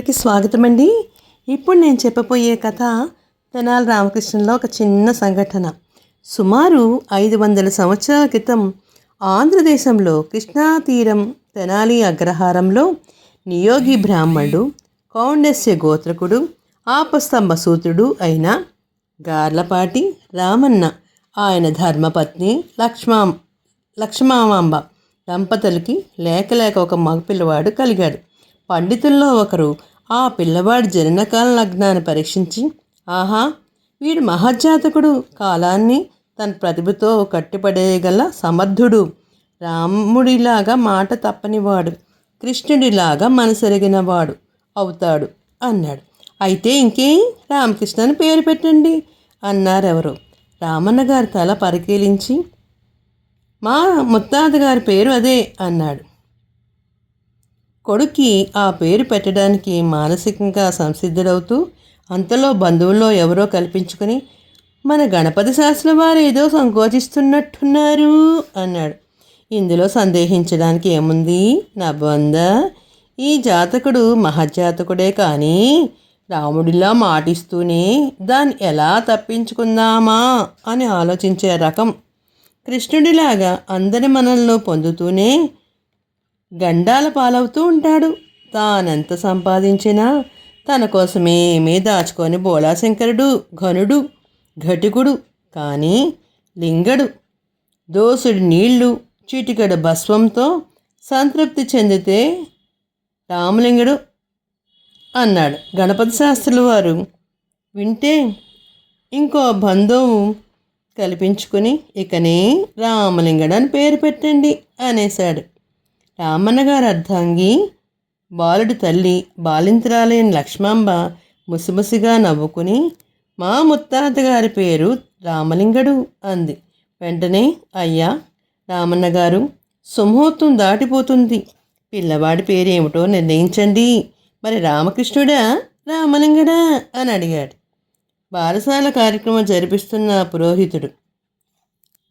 అందరికీ స్వాగతం అండి ఇప్పుడు నేను చెప్పబోయే కథ తెనాలి రామకృష్ణంలో ఒక చిన్న సంఘటన. సుమారు ఐదు వందల సంవత్సరాల క్రితం ఆంధ్రదేశంలో కృష్ణా తీరం తెనాలి అగ్రహారంలో నియోగి బ్రాహ్మణుడు కౌండస్య గోత్రకుడు ఆపస్తంభ సూత్రుడు అయిన గార్లపాటి రామన్న ఆయన ధర్మపత్ని లక్ష్మా లక్ష్మామాంబ దంపతులకి లేక లేక ఒక మగపిల్లవాడు కలిగాడు. పండితుల్లో ఒకరు ఆ పిల్లవాడి జననకాల లగ్నాన్ని పరీక్షించి ఆహా వీడు మహజ్జాతకుడు. కాలాన్ని తన ప్రతిభతో కట్టిపడేయగల సమర్థుడు. రాముడిలాగా మాట తప్పనివాడు. కృష్ణుడిలాగా మనసెరిగినవాడు అవుతాడు అన్నాడు. అయితే ఇంకే రామకృష్ణ అని పేరు పెట్టండి అన్నారెవరు. రామన్న గారి తల పరిశీలించి మా ముత్తాత గారి పేరు అదే అన్నాడు. కొడుక్కి ఆ పేరు పెట్టడానికి మానసికంగా సంసిద్ధుడవుతూ అంతలో బంధువుల్లో ఎవరో కల్పించుకుని మన గణపతి శాస్త్రం వారు ఏదో సంకోచిస్తున్నట్టున్నారు అన్నాడు. ఇందులో సందేహించడానికి ఏముంది? నా బంద ఈ జాతకుడు మహజాతకుడే కానీ రాముడిలా మాటిస్తూనే దాన్ని ఎలా తప్పించుకుందామా అని ఆలోచించే రకం. కృష్ణుడిలాగా అందరి మనల్లో పొందుతూనే గండాల పాలవుతూ ఉంటాడు. తానెంత సంపాదించినా తన కోసమేమీ దాచుకొని బోళాశంకరుడు ఘనుడు ఘటికుడు కానీ లింగడు. దోసుడి నీళ్ళు చిటికడ భస్వంతో సంతృప్తి చెందితే రామలింగడు అన్నాడు. గణపతి శాస్త్రుల వారు వింటే ఇంకో బంధువు కల్పించుకుని ఇకనే రామలింగడు అని పేరు పెట్టండి అనేశాడు. రామన్నగారు అర్ధాంగి బాలుడి తల్లి బాలింతరాలైన లక్ష్మాంబ ముసిముసిగా నవ్వుకుని మా ముత్తాత గారి పేరు రామలింగడు అంది. వెంటనే అయ్యా రామన్న గారు సుముహూర్తం దాటిపోతుంది. పిల్లవాడి పేరేమిటో నిర్ణయించండి. మరి రామకృష్ణుడా రామలింగడా అని అడిగాడు. బారసాల కార్యక్రమం జరిపిస్తున్న పురోహితుడు.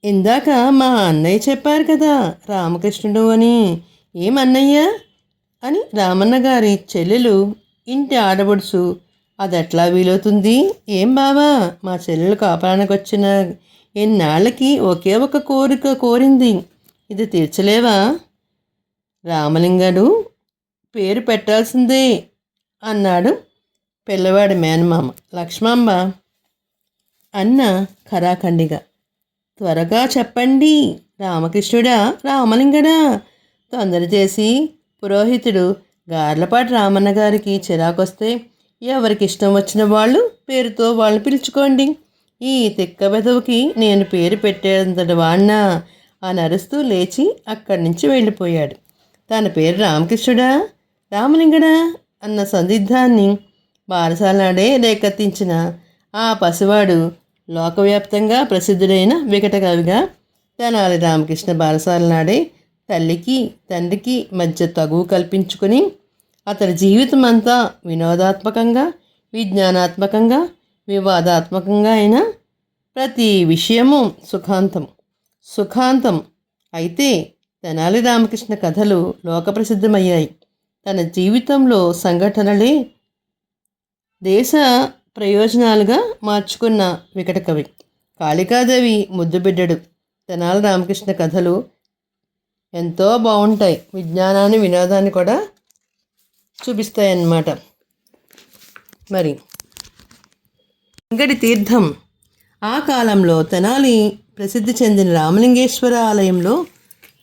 ఇందాక మా అన్నయ్య చెప్పారు కదా రామకృష్ణుడు అని. ఏమన్నయ్యా? అని రామన్న గారి చెల్లెలు ఇంటి ఆడబడుసు అది ఎట్లా వీలవుతుంది? ఏం బావా? మా చెల్లెలు కాపాడానికి వచ్చిన ఎన్నాళ్ళకి ఒకే ఒక కోరిక కోరింది. ఇది తీర్చలేవా? రామలింగడు పేరు పెట్టాల్సిందే అన్నాడు పిల్లవాడి మేనమామ. లక్ష్మాంబ అన్న ఖరాఖండిగా త్వరగా చెప్పండి. రామకృష్ణుడా? రామలింగడా? తొందర చేసి పురోహితుడు గార్లపాటి రామన్న గారికి చిరాకొస్తే ఎవరికి ఇష్టం వచ్చిన వాళ్ళు పేరుతో వాళ్ళని పిలుచుకోండి. ఈ తిక్క బెదవుకి నేను పేరు పెట్టేంతటి వాణ్ణా అని అరుస్తూ లేచి అక్కడి నుంచి వెళ్ళిపోయాడు. తన పేరు రామకృష్ణుడా రామలింగడా అన్న సందిగ్ధాన్ని బారసాలనాడే రేకెత్తించిన ఆ పసివాడు లోకవ్యాప్తంగా ప్రసిద్ధుడైన వికటకవిగా తెనాలి రామకృష్ణ బారసాలనాడే నాడే తల్లికి తండ్రికి మధ్య తగువు కల్పించుకుని అతడి జీవితం అంతా వినోదాత్మకంగా విజ్ఞానాత్మకంగా వివాదాత్మకంగా అయిన ప్రతి విషయము సుఖాంతం. సుఖాంతం. అయితే తెనాలి రామకృష్ణ కథలు లోకప్రసిద్ధమయ్యాయి. తన జీవితంలో సంఘటనలే దేశ ప్రయోజనాలుగా మార్చుకున్న వికట కవి కాళికాదేవి ముద్దుబిడ్డడు. తెనాలి రామకృష్ణ కథలు ఎంతో బాగుంటాయి. విజ్ఞానాన్ని వినోదాన్ని కూడా చూపిస్తాయి అన్నమాట మరి వెంకటి తీర్థం ఆ కాలంలో తెనాలి ప్రసిద్ధి చెందిన రామలింగేశ్వర ఆలయంలో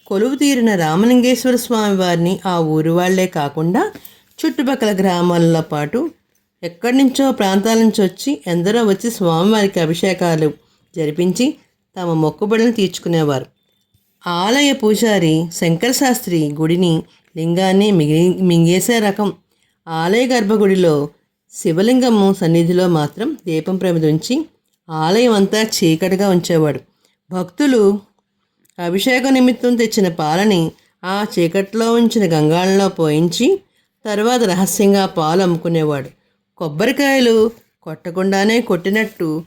కొలువు తీరిన రామలింగేశ్వర స్వామి వారిని ఆ ఊరు వాళ్ళే కాకుండా చుట్టుపక్కల గ్రామాలతో పాటు ఎక్కడి నుంచో ప్రాంతాల నుంచి వచ్చి ఎందరో వచ్చి స్వామివారికి అభిషేకాలు జరిపించి తమ మొక్కుబడులను తీర్చుకునేవారు. ఆలయ పూజారి శంకర శాస్త్రి గుడిని లింగాన్ని మిగి మింగేసే రకం. ఆలయ గర్భగుడిలో శివలింగము సన్నిధిలో మాత్రం దీపం ప్రమిదించి ఆలయం అంతా చీకటిగా ఉంచేవాడు. భక్తులు అభిషేక నిమిత్తం తెచ్చిన పాలని ఆ చీకట్లో ఉంచిన గంగాళంలో పోయించి తర్వాత రహస్యంగా పాలు అమ్ముకునేవాడు. కొబ్బరికాయలు కొట్టకుండానే కొట్టినట్టు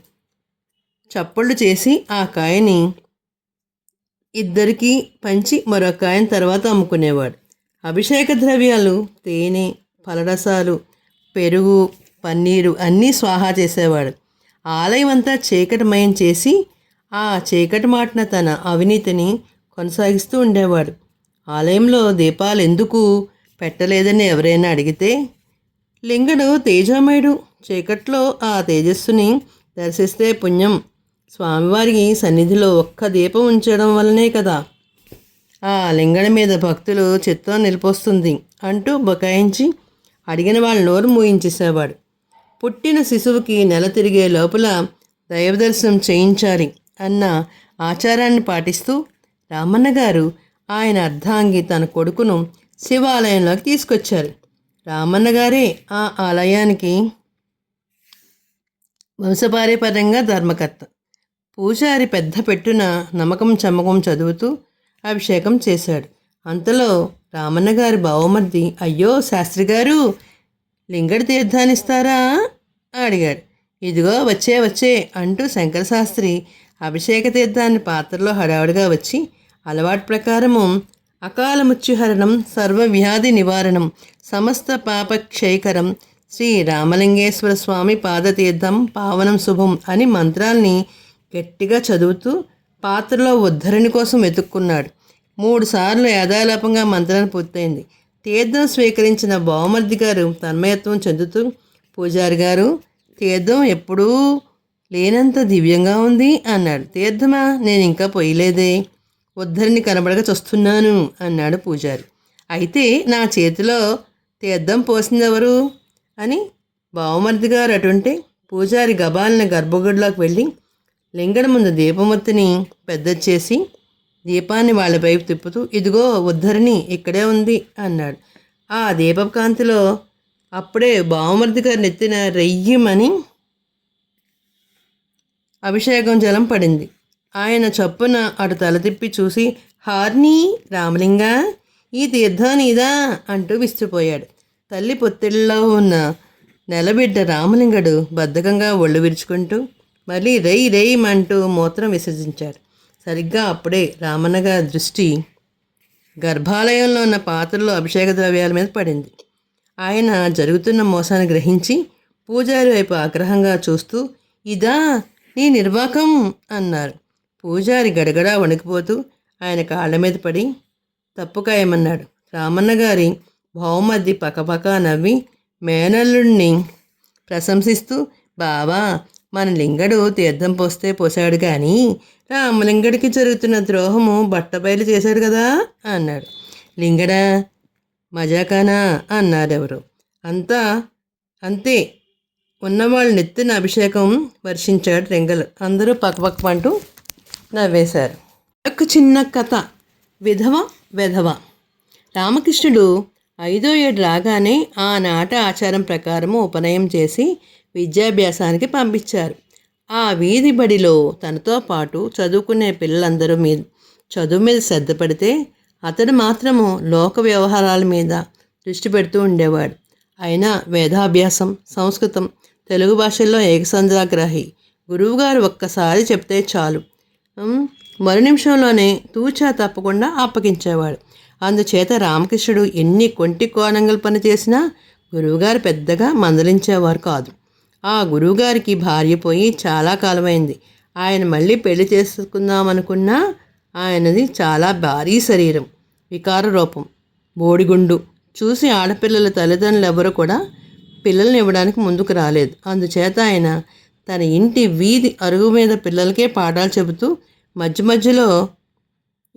చప్పళ్ళు చేసి ఆ కాయని ఇద్దరికీ పంచి మరొక ఆయన తర్వాత అమ్ముకునేవాడు. అభిషేక ద్రవ్యాలు తేనె ఫలరసాలు పెరుగు పన్నీరు అన్నీ స్వాహా చేసేవాడు. ఆలయం అంతా చీకటిమయం చేసి ఆ చీకటి మాటన తన అవినీతిని కొనసాగిస్తూ ఉండేవాడు. ఆలయంలో దీపాలు ఎందుకు పెట్టలేదని ఎవరైనా అడిగితే లింగడు తేజోమయుడు చీకట్లో ఆ తేజస్సుని దర్శిస్తే పుణ్యం స్వామివారికి సన్నిధిలో ఒక్క దీపం ఉంచడం వల్లనే కదా. ఆ లింగడి మీద భక్తులు చిత్తం నిలిపొస్తుంది అంటూ బకాయించి అడిగిన వాళ్ళ నోరు మూయించేసేవాడు. పుట్టిన శిశువుకి నెల తిరిగే లోపల దైవ దర్శనం చేయించాలి అన్న ఆచారాన్ని పాటిస్తూ రామన్న గారు ఆయన అర్ధాంగి తన కొడుకును శివాలయంలోకి తీసుకొచ్చారు. రామన్న గారే ఆ ఆలయానికి వంశపార్యపరంగా ధర్మకర్త. పూజారి పెద్ద పెట్టున నమ్మకం చమ్మకం చదువుతూ అభిషేకం చేశాడు. అంతలో రామన్న గారి బావమర్ది అయ్యో శాస్త్రి గారు లింగడి తీర్థాన్నిస్తారా అడిగాడు. ఇదిగో వచ్చే వచ్చే అంటూ శంకర శాస్త్రి అభిషేక తీర్థాన్ని పాత్రలో హడావుడిగా వచ్చి అలవాటు ప్రకారము అకాల మృత్యుహరణం సర్వ వ్యాధి నివారణం సమస్త పాపక్షయకరం శ్రీ రామలింగేశ్వర స్వామి పాదతీర్థం పావనం శుభం అని మంత్రాల్ని గట్టిగా చదువుతూ పాత్రలో ఉద్ధరణి కోసం వెతుక్కున్నాడు. మూడుసార్లు యథాలాపంగా మంత్రాన్ని పూర్తయింది. తీర్థం స్వీకరించిన బావమర్ది గారు తన్మయత్వం చెందుతూ పూజారి గారు తీర్థం ఎప్పుడూ లేనంత దివ్యంగా ఉంది అన్నాడు. తీర్థమా? నేను ఇంకా పోయలేదే. ఉద్ధరిని కనబడక చూస్తున్నాను అన్నాడు పూజారి. అయితే నా చేతిలో తీర్థం పోసిందెవరు? అని బావమర్ది గారు అటుంటే పూజారి గబాలిన గర్భగుడిలోకి వెళ్ళి లింగడ ముందు దీపమొత్తిని పెద్ద చేసి దీపాన్ని వాళ్ళ వైపు తిప్పుతూ ఇదిగో ఉద్ధరిణి ఇక్కడే ఉంది అన్నాడు. ఆ దీపకాంతిలో అప్పుడే బావమర్ది గారు నెత్తిన రెయ్యమని అభిషేకం జలం పడింది. ఆయన చప్పున అటు తల తిప్పి చూసి హార్ని రామలింగ ఈ తీర్థం నీదా అంటూ విసిరిపోయాడు. తల్లి పొత్తిళ్ళలో ఉన్న నెలబిడ్డ రామలింగడు బద్ధకంగా ఒళ్ళు విరుచుకుంటూ మళ్ళీ రేయ్ రేయమంటూ మూత్రం విసర్జించారు. సరిగ్గా అప్పుడే రామన్నగారి దృష్టి గర్భాలయంలో ఉన్న పాత్రలో అభిషేక ద్రవ్యాల మీద పడింది. ఆయన జరుగుతున్న మోసాన్ని గ్రహించి పూజారి వైపు ఆగ్రహంగా చూస్తూ ఇదా నీ నిర్వాకం అన్నారు. పూజారి గడగడా వణికిపోతూ ఆయన కాళ్ళ మీద పడి తప్పుకాయమన్నాడు రామన్న గారి బహుమతి పకపక నవ్వి మేనల్లుడిని ప్రశంసిస్తూ బావా మన లింగడు తీర్థం పోస్తే పోసాడు కానీ రామలింగడికి జరుగుతున్న ద్రోహము బట్టబయలు చేశాడు కదా అన్నాడు. లింగడా మజాకానా అన్నారు ఎవరు అంతా అంతే. ఉన్నవాళ్ళు నెత్తిన అభిషేకం వర్షించాడు రెంగలు. అందరూ పక్కపక్కమంటూ నవ్వేశారు. ఒక చిన్న కథ. విధవ వెధవ. రామకృష్ణుడు ఐదో ఏడు రాగానే ఆనాట ఆచారం ప్రకారము ఉపనయం చేసి విద్యాభ్యాసానికి పంపించారు. ఆ వీధి బడిలో తనతో పాటు చదువుకునే పిల్లలందరూ మీద చదువు మీద శ్రద్ధ పడితే అతడు మాత్రము లోక వ్యవహారాల మీద దృష్టి పెడుతూ ఉండేవాడు. అయినా వేదాభ్యాసం సంస్కృతం తెలుగు భాషల్లో ఏకసంద్రాగ్రహి. గురువుగారు ఒక్కసారి చెప్తే చాలు. మరు నిమిషంలోనే తూచా తప్పకుండా అప్పగించేవాడు. అందుచేత రామకృష్ణుడు ఎన్ని కొంటి కోణంగలు పనిచేసినా గురువుగారు పెద్దగా మందలించేవారు కాదు. ఆ గురువుగారికి భార్య పోయి చాలా కాలమైంది. ఆయన మళ్ళీ పెళ్ళి చేసుకుందామనుకున్నా ఆయనది చాలా భారీ శరీరం వికార రూపం బోడిగుండు. చూసి ఆడపిల్లల తల్లిదండ్రులు ఎవరు కూడా పిల్లల్ని ఇవ్వడానికి ముందుకు రాలేదు. అందుచేత ఆయన తన ఇంటి వీధి అరుగు మీద పిల్లలకే పాఠాలు చెబుతూ మధ్య మధ్యలో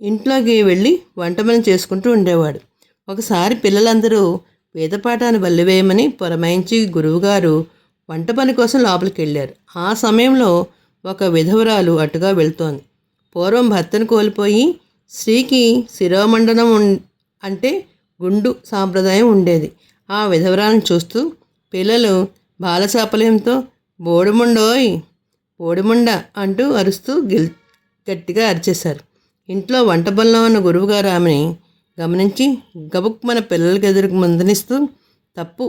ఇంట్లోకి వెళ్ళి వంటమని చేసుకుంటూ ఉండేవాడు. ఒకసారి పిల్లలందరూ వేదపాఠాన్ని వల్లివేయమని పురమాయించి గురువుగారు వంట పని కోసం లోపలికి వెళ్ళారు ఆ సమయంలో ఒక విధవరాలు అటుగా వెళ్తోంది. పూర్వం భర్తను కోల్పోయి స్త్రీకి శిరోమండనం అంటే గుండు సాంప్రదాయం ఉండేది. ఆ విధవరాలను చూస్తూ పిల్లలు బాలసాపల్యంతో బోడిముండోయ్ బోడిముండ అంటూ అరుస్తూ గిల్ గట్టిగా అరిచేశారు. ఇంట్లో వంట బలంలో ఉన్న గురువుగారు ఆమెని గమనించి గబుక్మన పిల్లలకి ఎదురుకు మందనిస్తూ తప్పు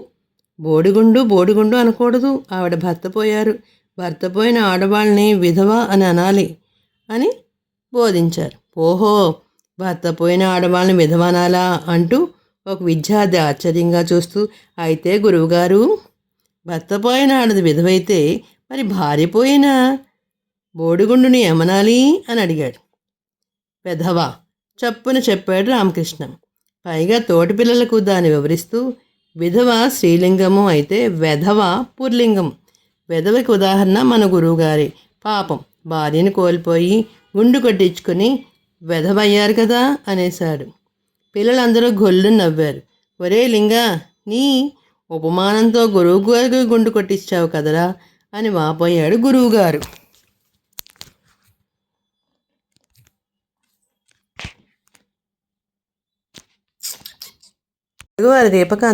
బోడిగుండు బోడిగుండు అనకూడదు. ఆవిడ భర్త పోయారు. భర్త పోయిన ఆడవాళ్ళని విధవ అని అనాలి అని బోధించారు. ఓహో భర్త పోయిన ఆడవాళ్ళని విధవ అనాలా అంటూ ఒక విద్యార్థి ఆశ్చర్యంగా చూస్తూ అయితే గురువుగారు భర్త పోయిన ఆడది విధవైతే మరి భార్య పోయినా బోడిగుండుని ఏమనాలి? అని అడిగాడు. పెదవా చప్పున చెప్పాడు రామకృష్ణ. పైగా తోటి పిల్లలకు దాన్ని వివరిస్తూ విధవ స్త్రీలింగము అయితే వెధవ పుర్లింగం. వెధవకి ఉదాహరణ మన గురువుగారి. పాపం భార్యను కోల్పోయి గుండు కొట్టించుకుని వెధవయ్యారు కదా అనేశాడు. పిల్లలందరూ గొల్లు నవ్వారు. ఒరే లింగా నీ ఉపమానంతో గురువు గారికి గుండు కొట్టించావు కదరా అని వాపోయాడు గురువుగారు. వారి దీపకాంత్